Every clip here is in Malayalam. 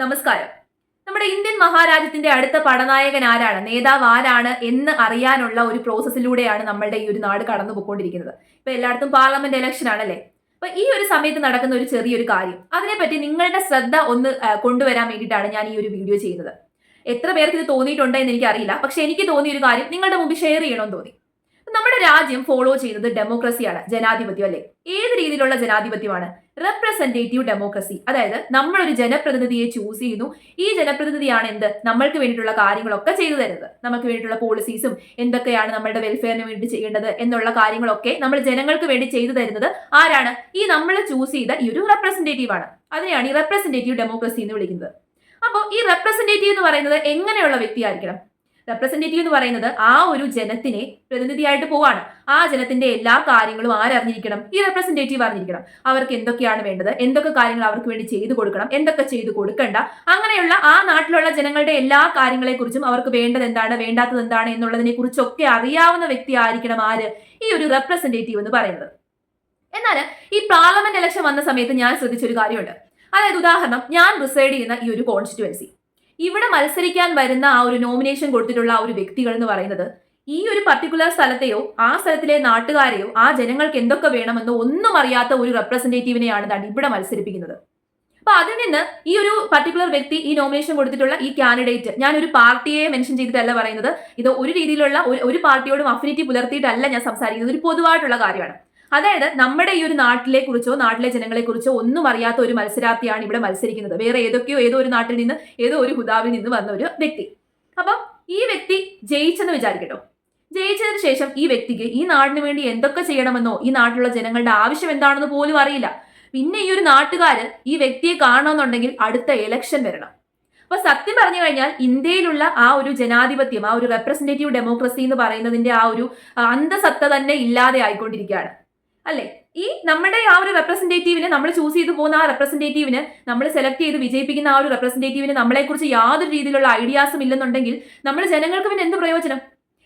നമസ്കാരം. നമ്മുടെ ഇന്ത്യൻ മഹാരാജ്യത്തിന്റെ അടുത്ത പടനായകൻ ആരാണ്? നേതാവ് ആരാണ് എന്ന് അറിയാനുള്ള ഒരു പ്രോസസ്സിലൂടെയാണ് നമ്മളുടെ ഈ ഒരു നാട് കടന്നു പോയിക്കൊണ്ടിരിക്കുന്നത് ഇപ്പൊ എല്ലായിടത്തും പാർലമെന്റ് ഇലക്ഷൻ ആണല്ലേ? അപ്പൊ ഈ ഒരു സമയത്ത് നടക്കുന്ന ഒരു ചെറിയൊരു കാര്യം. അതിനെപ്പറ്റി നിങ്ങളുടെ ശ്രദ്ധ ഒന്ന് കൊണ്ടുവരാൻ വേണ്ടിയിട്ടാണ് ഞാൻ ഈ ഒരു വീഡിയോ ചെയ്യുന്നത്. എത്ര പേർക്ക് ഇത് തോന്നിയിട്ടുണ്ട് എന്ന് എനിക്കറിയില്ല. പക്ഷെ എനിക്ക് തോന്നിയ ഒരു കാര്യം നിങ്ങളുടെ മുമ്പിൽ ഷെയർ ചെയ്യണമെന്ന് തോന്നി. നമ്മുടെ രാജ്യം ഫോളോ ചെയ്യുന്നത് ഡെമോക്രസിയാണ് ജനാധിപത്യം അല്ലേ? ഏത് രീതിയിലുള്ള ജനാധിപത്യമാണ്? റെപ്രസെന്റേറ്റീവ് ഡെമോക്രസി അതായത് നമ്മളൊരു ജനപ്രതിനിധിയെ ചൂസ് ചെയ്യുന്നു. ഈ ജനപ്രതിനിധിയാണ് എന്ത്? നമ്മൾക്ക് വേണ്ടിയിട്ടുള്ള കാര്യങ്ങളൊക്കെ ചെയ്തു തരുന്നത്. നമുക്ക് വേണ്ടിയിട്ടുള്ള പോളിസീസും എന്തൊക്കെയാണ് നമ്മളുടെ വെൽഫെയറിന് വേണ്ടി ചെയ്യേണ്ടത് എന്നുള്ള കാര്യങ്ങളൊക്കെ നമ്മൾ ജനങ്ങൾക്ക് വേണ്ടി ചെയ്തു തരുന്നത് ആരാണ്? ഈ നമ്മൾ ചൂസ് ചെയ്ത ഈ ഒരു റെപ്രസെന്റേറ്റീവ് ആണ്. അതിനെയാണ് ഈ റെപ്രസെന്റേറ്റീവ് ഡെമോക്രസി എന്ന് വിളിക്കുന്നത്. അപ്പോൾ ഈ റെപ്രസെന്റേറ്റീവ് എന്ന് പറയുന്നത് എങ്ങനെയുള്ള വ്യക്തിയായിരിക്കണം? റെപ്രസെന്റേറ്റീവ് എന്ന് പറയുന്നത് ആ ഒരു ജനത്തിനെ പ്രതിനിധിയായിട്ട് പോവാണ്. ആ ജനത്തിന്റെ എല്ലാ കാര്യങ്ങളും ആരറിഞ്ഞിരിക്കണം? ഈ റെപ്രസെന്റേറ്റീവ് അറിഞ്ഞിരിക്കണം. അവർക്ക് എന്തൊക്കെയാണ് വേണ്ടത്? എന്തൊക്കെ കാര്യങ്ങൾ അവർക്ക് വേണ്ടി ചെയ്തു കൊടുക്കണം? എന്തൊക്കെ ചെയ്തു കൊടുക്കണ്ട? അങ്ങനെയുള്ള ആ നാട്ടിലുള്ള ജനങ്ങളുടെ എല്ലാ കാര്യങ്ങളെക്കുറിച്ചും അവർക്ക് വേണ്ടത് എന്താണ്? വേണ്ടാത്തത് എന്താണ്? എന്നുള്ളതിനെ കുറിച്ചൊക്കെ അറിയാവുന്ന വ്യക്തി ആയിരിക്കണം ആര്? ഈ ഒരു റെപ്രസെന്റേറ്റീവ് എന്ന് പറയുന്നത്. എന്നാൽ ഈ പാർലമെന്റ് ഇലക്ഷൻ വന്ന സമയത്ത് ഞാൻ ശ്രദ്ധിച്ചൊരു കാര്യമുണ്ട്. അതായത് ഉദാഹരണം ഞാൻ റിസൈഡ് ചെയ്യുന്ന ഈ ഒരു കോൺസ്റ്റിറ്റുവൻസി ഇവിടെ മത്സരിക്കാൻ വരുന്ന ആ ഒരു നോമിനേഷൻ കൊടുത്തിട്ടുള്ള ഒരു വ്യക്തികൾ എന്ന് പറയുന്നത് ഈ ഒരു പർട്ടിക്കുലർ സ്ഥലത്തെയോ ആ സ്ഥലത്തിലെ നാട്ടുകാരെയോ ആ ജനങ്ങൾക്ക് എന്തൊക്കെ വേണമെന്നോ ഒന്നും അറിയാത്ത ഒരു റെപ്രസെന്റേറ്റീവിനെയാണ് താണ്ട് ഇവിടെ മത്സരിപ്പിക്കുന്നത്. അപ്പൊ അതിൽ നിന്ന് ഈ ഒരു പർട്ടിക്കുലർ വ്യക്തി ഈ നോമിനേഷൻ കൊടുത്തിട്ടുള്ള ഈ കാൻഡിഡേറ്റ് ഞാൻ ഒരു പാർട്ടിയെ മെൻഷൻ ചെയ്തിട്ടല്ല പറയുന്നത് ഇത് ഒരു രീതിയിലുള്ള ഒരു പാർട്ടിയോടും അഫിനിറ്റി പുലർത്തിയിട്ടല്ല ഞാൻ സംസാരിക്കുന്നത് ഒരു പൊതുവായിട്ടുള്ള കാര്യമാണ്. അതായത് നമ്മുടെ ഈ ഒരു നാട്ടിലെ കുറിച്ചോ നാട്ടിലെ ജനങ്ങളെ കുറിച്ചോ ഒന്നും അറിയാത്ത ഒരു മത്സരാർത്ഥിയാണ് ഇവിടെ മത്സരിക്കുന്നത്. വേറെ ഏതൊക്കെയോ ഏതോ ഒരു നാട്ടിൽ നിന്ന് ഏതോ ഒരു ഹുദാവിൽ നിന്ന് വന്ന ഒരു വ്യക്തി. അപ്പം ഈ വ്യക്തി ജയിച്ചെന്ന് വിചാരിക്കട്ടോ. ജയിച്ചതിന് ശേഷം ഈ വ്യക്തിക്ക് ഈ നാടിന് വേണ്ടി എന്തൊക്കെ ചെയ്യണമെന്നോ ഈ നാട്ടിലുള്ള ജനങ്ങളുടെ ആവശ്യം എന്താണെന്ന് പോലും അറിയില്ല. പിന്നെ ഈ ഒരു നാട്ടുകാര് ഈ വ്യക്തിയെ കാണണമെന്നുണ്ടെങ്കിൽ അടുത്ത എലക്ഷൻ വരണം. അപ്പൊ സത്യം പറഞ്ഞു കഴിഞ്ഞാൽ ഇന്ത്യയിലുള്ള ആ ഒരു ജനാധിപത്യം ആ ഒരു റെപ്രസെന്റേറ്റീവ് ഡെമോക്രസി എന്ന് പറയുന്നതിന്റെ ആ ഒരു അന്ധസത്ത തന്നെ ഇല്ലാതെ ആയിക്കൊണ്ടിരിക്കുകയാണ്. അല്ലേ? ഈ നമ്മുടെ ആ ഒരു റെപ്രസെന്റേറ്റീവിനെ നമ്മൾ ചൂസ് ചെയ്തു പോകുന്ന ആ റെപ്രസെന്റേറ്റീവിന് നമ്മൾ സെലക്ട് ചെയ്ത് വിജയിപ്പിക്കുന്ന ആ ഒരു റെപ്രസെന്റേറ്റീവിന് നമ്മളെക്കുറിച്ച് യാതൊരു രീതിയിലുള്ള ഐഡിയാസും ഇല്ലെന്നുണ്ടെങ്കിൽ നമ്മൾ ജനങ്ങൾക്ക് പിന്നെ എന്ത് പ്രയോജനം?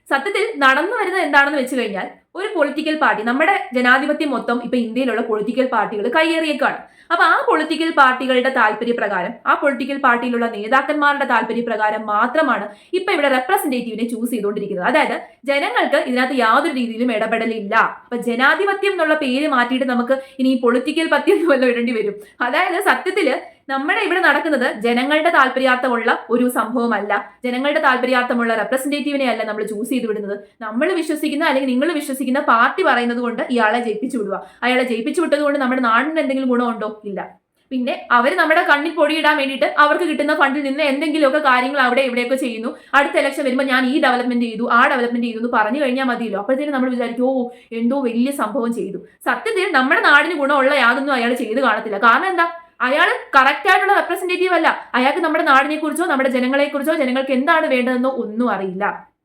സത്യത്തിൽ നടന്നു വരുന്നത് എന്താണെന്ന് വെച്ച് കഴിഞ്ഞാൽ ഒരു പൊളിറ്റിക്കൽ പാർട്ടി നമ്മുടെ ജനാധിപത്യം മൊത്തം ഇപ്പൊ ഇന്ത്യയിലുള്ള പൊളിറ്റിക്കൽ പാർട്ടികൾ കയ്യേറിയേക്കാണ്. അപ്പൊ ആ പൊളിറ്റിക്കൽ പാർട്ടികളുടെ താല്പര്യപ്രകാരം ആ പൊളിറ്റിക്കൽ പാർട്ടിയിലുള്ള നേതാക്കന്മാരുടെ താല്പര്യപ്രകാരം മാത്രമാണ് ഇപ്പൊ ഇവിടെ റെപ്രസെന്റേറ്റീവിനെ ചൂസ് ചെയ്തുകൊണ്ടിരിക്കുന്നത്. അതായത് ജനങ്ങൾക്ക് ഇതിനകത്ത് യാതൊരു രീതിയിലും ഇടപെടലില്ല. അപ്പൊ ജനാധിപത്യം എന്നുള്ള പേര് മാറ്റിയിട്ട് നമുക്ക് ഇനി പൊളിറ്റിക്കൽ പത്യം വല്ലതും ഇടേണ്ടി വരും. അതായത് സത്യത്തിൽ നമ്മുടെ ഇവിടെ നടക്കുന്നത് ജനങ്ങളുടെ താല്പര്യാർത്ഥമുള്ള ഒരു സംഭവമല്ല. ജനങ്ങളുടെ താല്പര്യാർത്ഥമുള്ള റെപ്രസെന്റേറ്റീവിനെ അല്ല നമ്മൾ ചൂസ് ചെയ്ത് വിടുന്നത് നമ്മൾ വിശ്വസിക്കുന്ന അല്ലെങ്കിൽ നിങ്ങൾ വിശ്വസിക്കുന്ന പാർട്ടി പറയുന്നത് കൊണ്ട് ഇയാളെ ജയിപ്പിച്ചു വിടുക. അയാളെ ജയിപ്പിച്ചു വിട്ടത് കൊണ്ട് നമ്മുടെ നാടിന് എന്തെങ്കിലും ഗുണമുണ്ടോ ഇല്ല. പിന്നെ അവർ നമ്മുടെ കണ്ണിൽ പൊടിയിടാൻ വേണ്ടിയിട്ട് അവർക്ക് കിട്ടുന്ന ഫണ്ടിൽ നിന്ന് എന്തെങ്കിലുമൊക്കെ കാര്യങ്ങൾ അവിടെ എവിടെയൊക്കെ ചെയ്യുന്നു. അടുത്ത ഇലക്ഷൻ വരുമ്പോൾ ഞാൻ ഈ ഡെവലപ്മെന്റ് ചെയ്തു ആ ഡെവലപ്മെന്റ് ചെയ്തു എന്ന് പറഞ്ഞു കഴിഞ്ഞാൽ മതിയല്ലോ. അപ്പോഴത്തേനും നമ്മൾ വിചാരിക്കും ഓ എന്തോ വലിയ സംഭവം ചെയ്തു. സത്യത്തിൽ നമ്മുടെ നാടിന് ഗുണമുള്ള യാതൊന്നും അയാൾ ചെയ്ത് കാണത്തില്ല. കാരണം എന്താ? അയാൾ കറക്റ്റ് ആയിട്ടുള്ള റെപ്രസെന്റേറ്റീവ് അല്ല. അയാൾക്ക് നമ്മുടെ നാടിനെ കുറിച്ചോ നമ്മുടെ ജനങ്ങളെ കുറിച്ചോ ജനങ്ങൾക്ക് എന്താണ് വേണ്ടതെന്നോ ഒന്നും അറിയില്ല.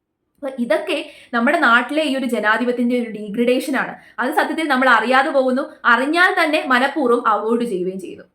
അപ്പൊ ഇതൊക്കെ നമ്മുടെ നാട്ടിലെ ഈ ഒരു ജനാധിപത്യത്തിന്റെ ഒരു ഡീഗ്രഡേഷൻ ആണ്. അത് സത്യത്തിൽ നമ്മൾ അറിയാതെ പോകുന്നു. അറിഞ്ഞാൽ തന്നെ മനഃപൂർവം അവോയ്ഡ് ചെയ്യുകയും ചെയ്യുന്നു